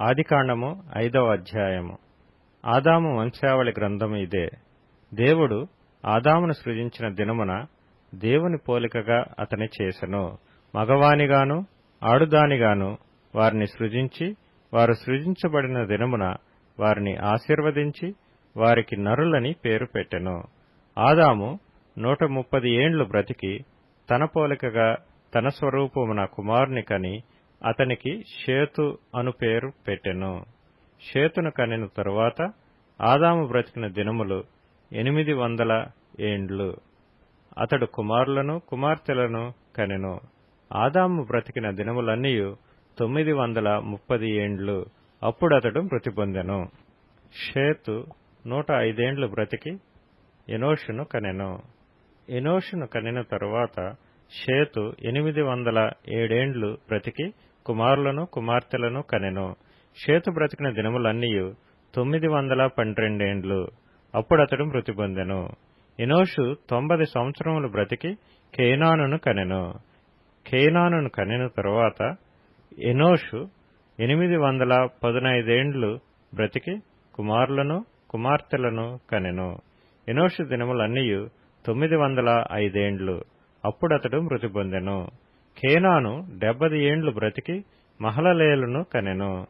ఆదికాండము ఐదవ అధ్యాయము. ఆదాము వంశావళి గ్రంథము ఇదే. దేవుడు ఆదామును సృజించిన దినమున దేవుని పోలికగా అతని చేసెను. మగవానిగాను ఆడుదానిగాను వారిని సృజించి వారు సృజించబడిన దినమున వారిని ఆశీర్వదించి వారికి నరులని పేరు పెట్టెను. ఆదాము నూట ముప్పది ఏండ్లు బ్రతికి తన పోలికగా తన స్వరూపమున కుమారుని కని అతనికి షేతు అను పేరు పెట్టెను. షేతును కనిన తరువాత ఆదాము బ్రతికిన దినములు ఎనిమిది వందల ఏండ్లు. అతడు కుమారులను కుమార్తెలను కనెను. ఆదాము బ్రతికిన దినములన్నీయు తొమ్మిది వందల ముప్పది ఏండ్లు. అప్పుడు అతడు మృతి పొందెను. షేతు నూట ఐదేండ్లు బ్రతికి ఎనోషును కనెను. ఎనోషును కనిన తరువాత షేతు ఎనిమిది వందల ఏడేండ్లు బ్రతికి కుమారులను కుమార్తెలను కనెను. షేతు బ్రతికిన దినములన్నీయు తొమ్మిది వందల పన్నెండేండ్లు. అప్పుడతడు మృతి పొందెను. ఇనోషు తొంభది సంవత్సరములు బ్రతికి కేనానును కనెను. కేనానును కనిన తరువాత ఎనోషు ఎనిమిది వందల పదునైదేండ్లు బ్రతికి కుమారులను కుమార్తెలను కనెను. ఎనోషు దినములన్నీయు తొమ్మిది వందల ఐదేండ్లు. అప్పుడతడు మృతి పొందెను. కేనాను డెబ్బది ఏండ్లు బ్రతికి మహలలేలును కనెను.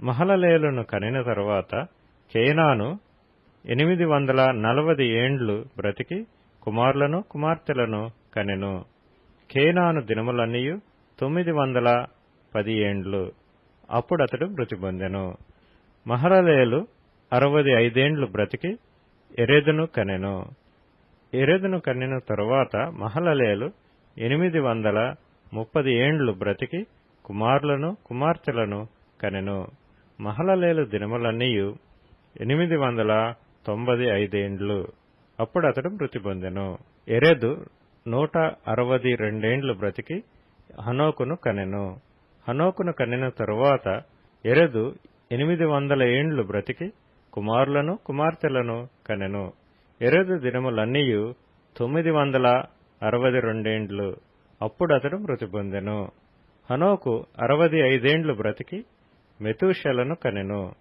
మహలలేలును కనిన తరువాత కేనాను ఎనిమిది వందల నలభై ఏండ్లు బ్రతికి కుమారులను కుమార్తెలను కనెను. కేనాను దినములన్నీయు తొమ్మిది వందల పది ఏండ్లు. అప్పుడతడు మృతి పొందెను. మహలలేలు అరవది ఐదేండ్లు బ్రతికి ఎరెదును కనెను. ఎరెదును కన్నిన తరువాత మహలలేలు ఎనిమిది వందల ముప్పది ఏండ్లు బ్రతికి కుమారులను కుమార్తెలను కనెను. మహలలేలు దినములన్నీయు ఎనిమిది వందల తొంభై ఐదేండ్లు అప్పుడతడు మృతి పొందెను. ఎరెదు నూట అరవది రెండేండ్లు బ్రతికి హనోకును కనెను. హనోకును కనిన తరువాత ఎరెదు ఎనిమిది వందల ఏండ్లు బ్రతికి కుమారులను కుమార్తెలను కనెను. ఎరెదు దినములన్నీయు తొమ్మిది వందల అరవై రెండేండ్లు. అప్పుడు అతడు మృతి పొందెను. హనోకు అరవది ఐదేండ్లు బ్రతికి మెతూషలను కనెను.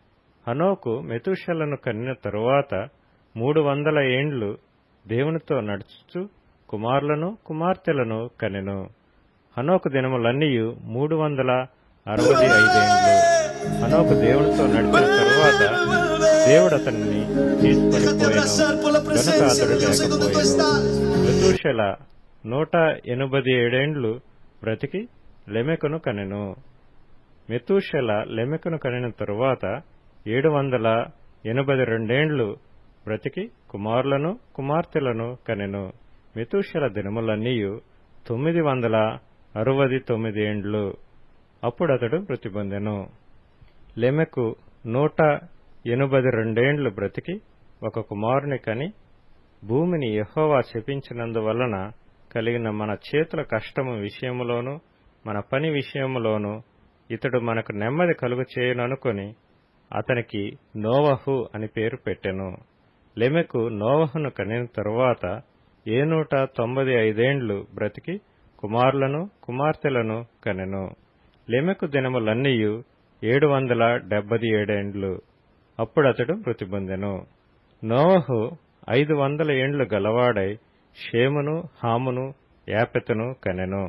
హనోకు మెతూషలను కనిన తరువాత మూడు వందల ఏండ్లు దేవునితో నడుచుచు కుమారులను కుమార్తెలను కనెను. హనోకు దినములన్నీయు మూడు వందల అరవై ఐదేండ్లు. హనోకు దేవునితో నడిచిన తరువాత దేవుడు అతన్ని తీసుకొని గనుక అతడు నూట ఎనభై ఏడేండ్లు బ్రతికి లెమెకును కనెను. మెతూషల లెమెకును కనిన తరువాత ఏడు వందల ఎనభై రెండేండ్లు బ్రతికి కుమారులను కుమార్తెలను కనెను. మెతూషల దినములన్నీయు తొమ్మిది వందల అరవది తొమ్మిది ఏండ్లు. అప్పుడు అతడు మృతి పొందెను. లెమెకు నూట ఎనుబది రెండేండ్లు బ్రతికి ఒక కుమారుని కని భూమిని యహోవా శపించినందువలన కలిగిన మన చేతుల కష్టము విషయములోనూ మన పని విషయములోనూ ఇతడు మనకు నెమ్మది కలుగు చేయననుకొని అతనికి నోవహు అని పేరు పెట్టెను. లెమెకు నోవహును కనిన తరువాత ఏ నూట తొంభై ఐదేండ్లు బ్రతికి కుమారులను కుమార్తెలను కనెను. లెమెకు దినములన్నీయు ఏడు వందల డెబ్బది ఏడేండ్లు అప్పుడు అతడు మృతి పొందెను నోవహు ఐదు వందల ఏండ్లు గలవాడై షేమును హామును యాపెతును కనెను.